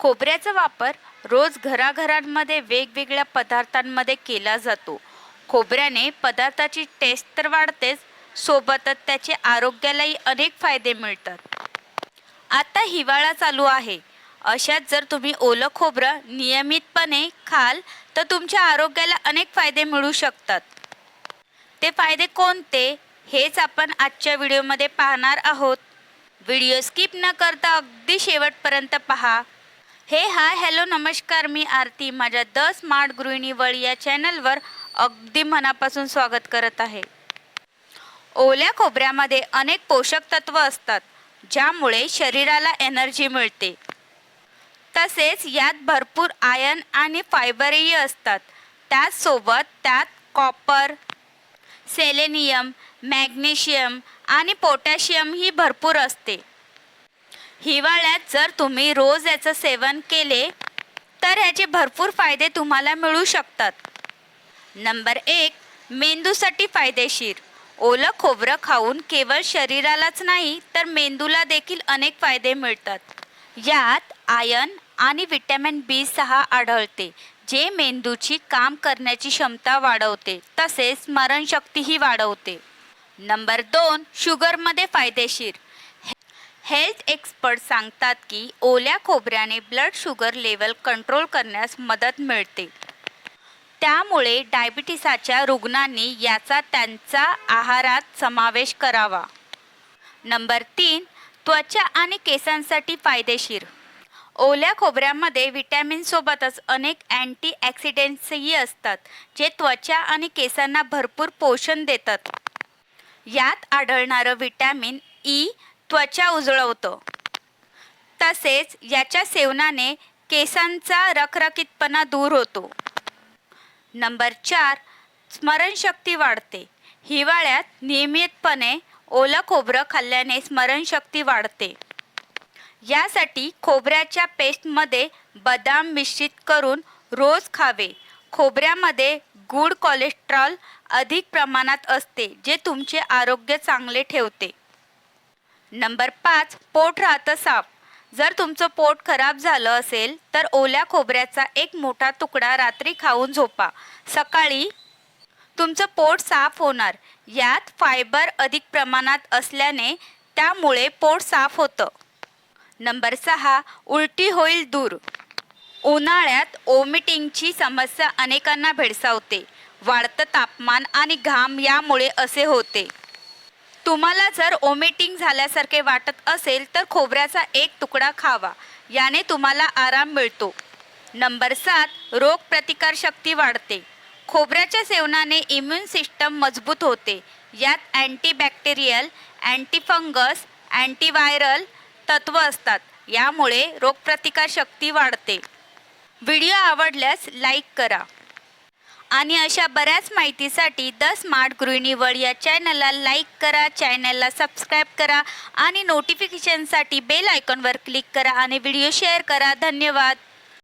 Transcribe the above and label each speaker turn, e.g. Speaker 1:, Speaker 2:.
Speaker 1: खोबऱ्याचा वापर रोज घराघरांमध्ये वेगवेगळ्या पदार्थांमध्ये केला जातो. खोबऱ्याने पदार्थाची टेस्ट तर वाढतेच सोबतच त्याचे आरोग्यालाही अनेक फायदे मिळतात. आता हिवाळा चालू आहे. अशात जर तुम्ही ओलं खोबरं नियमितपणे खाल तर तुमच्या आरोग्याला अनेक फायदे मिळू शकतात. ते फायदे कोणते? हेच आपण आजच्या व्हिडिओमध्ये पाहणार आहोत. व्हिडिओ स्किप न करता अगदी शेवटपर्यंत पहा. हे हाय हॅलो नमस्कार मी आरती. माझ्या द स्मार्ट गृहिणी वळ या चॅनलवर अगदी मनापासून स्वागत करत आहे. ओल्या खोबऱ्यामध्ये अनेक पोषक तत्व असतात ज्यामुळे शरीराला एनर्जी मिळते. तसेच यात भरपूर आयन आणि फायबरही असतात. त्याचसोबत त्यात कॉपर सेलेनियम मॅग्नेशियम आणि पोटॅशियम ही भरपूर असते. हिवाळ्यात जर तुम्ही रोज याचं सेवन केले तर याचे भरपूर फायदे तुम्हाला मिळू शकतात. नंबर एक मेंदूसाठी फायदेशीर. ओलं खोबरं खाऊन केवळ शरीरालाच नाही तर मेंदूला देखील अनेक फायदे मिळतात. यात आयन आणि विटॅमिन बी सहा आढळते जे मेंदूची काम करण्याची क्षमता वाढवते तसेच स्मरणशक्तीही वाढवते. नंबर दोन शुगरमध्ये फायदेशीर. हेल्थ एक्सपर्ट सांगतात की ओल्या खोबऱ्याने ब्लड शुगर लेवल कंट्रोल करण्यास मदत मिळते. त्यामुळे डायबिटीसाच्या रुग्णांनी याचा त्यांचा आहारात समावेश करावा. नंबर तीन त्वचा आणि केसांसाठी फायदेशीर. ओल्या खोबऱ्यामध्ये व्हिटॅमिनसोबतच अनेक अँटीऑक्सिडेंट्सही असतात जे त्वचा आणि केसांना भरपूर पोषण देतात. यात आढळणारं व्हिटॅमिन ई त्वचा उजळवतं. तसेच याच्या सेवनाने केसांचा रखरखीतपणा दूर होतो. नंबर चार स्मरणशक्ती वाढते. हिवाळ्यात नियमितपणे ओलं खोबरं खाल्ल्याने स्मरणशक्ती वाढते. यासाठी खोबऱ्याच्या पेस्टमध्ये बदाम मिश्रित करून रोज खावे. खोबऱ्यामध्ये गुड कोलेस्ट्रॉल अधिक प्रमाणात असते जे तुमचे आरोग्य चांगले ठेवते. नंबर पाच पोट राहतं साफ. जर तुमचं पोट खराब झालं असेल तर ओल्या खोबऱ्याचा एक मोठा तुकडा रात्री खाऊन झोपा. सकाळी तुमचं पोट साफ होणार. यात फायबर अधिक प्रमाणात असल्याने त्यामुळे पोट साफ होतं. नंबर सहा उलटी होईल दूर. उन्हाळ्यात ओमिटिंगची समस्या अनेकांना भेडसावते. वाढतं तापमान आणि घाम यामुळे असे होते. तुम्हाला जर ओमिटिंग झाल्यासारखे वाटत असेल तर खोबऱ्याचा एक तुकडा खावा. याने तुम्हाला आराम मिळतो. नंबर सात रोगप्रतिकारशक्ती वाढते. खोबऱ्याच्या सेवनाने इम्युन सिस्टम मजबूत होते. यात अँटीबॅक्टेरियल अँटीफंगस अँटीव्हायरल तत्व असतात. यामुळे रोगप्रतिकारशक्ती वाढते. व्हिडिओ आवडल्यास लाईक करा. आणि अशा बऱ्याच माहितीसाठी द स्मार्ट गृहिणीवळ या चॅनलला लाईक करा चॅनलला सबस्क्राईब करा आणि नोटिफिकेशनसाठी बेल आयकॉनवर क्लिक करा आणि व्हिडिओ शेअर करा. धन्यवाद.